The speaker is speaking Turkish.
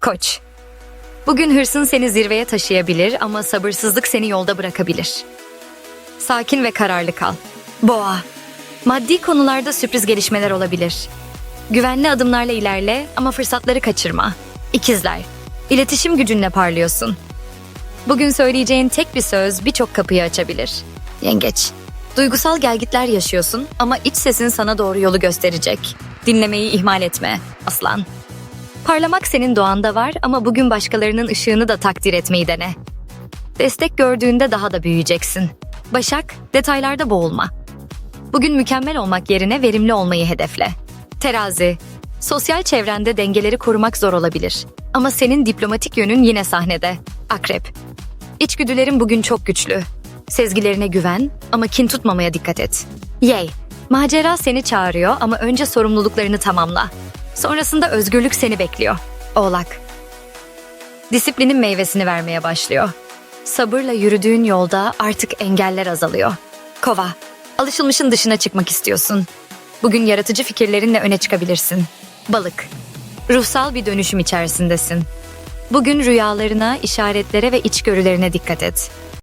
Koç. Bugün hırsın seni zirveye taşıyabilir ama sabırsızlık seni yolda bırakabilir. Sakin ve kararlı kal. Boğa. Maddi konularda sürpriz gelişmeler olabilir. Güvenli adımlarla ilerle ama fırsatları kaçırma. İkizler. İletişim gücünle parlıyorsun. Bugün söyleyeceğin tek bir söz birçok kapıyı açabilir. Yengeç. Duygusal gelgitler yaşıyorsun ama iç sesin sana doğru yolu gösterecek. Dinlemeyi ihmal etme. Aslan. Parlamak senin doğanda var ama bugün başkalarının ışığını da takdir etmeyi dene. Destek gördüğünde daha da büyüyeceksin. Başak, detaylarda boğulma. Bugün mükemmel olmak yerine verimli olmayı hedefle. Terazi, sosyal çevrende dengeleri korumak zor olabilir. Ama senin diplomatik yönün yine sahnede. Akrep, İçgüdülerin bugün çok güçlü. Sezgilerine güven ama kin tutmamaya dikkat et. Yey, macera seni çağırıyor ama önce sorumluluklarını tamamla. Sonrasında özgürlük seni bekliyor. Oğlak. Disiplinin meyvesini vermeye başlıyor. Sabırla yürüdüğün yolda artık engeller azalıyor. Kova, alışılmışın dışına çıkmak istiyorsun. Bugün yaratıcı fikirlerinle öne çıkabilirsin. Balık, ruhsal bir dönüşüm içerisindesin. Bugün rüyalarına, işaretlere ve içgörülerine dikkat et.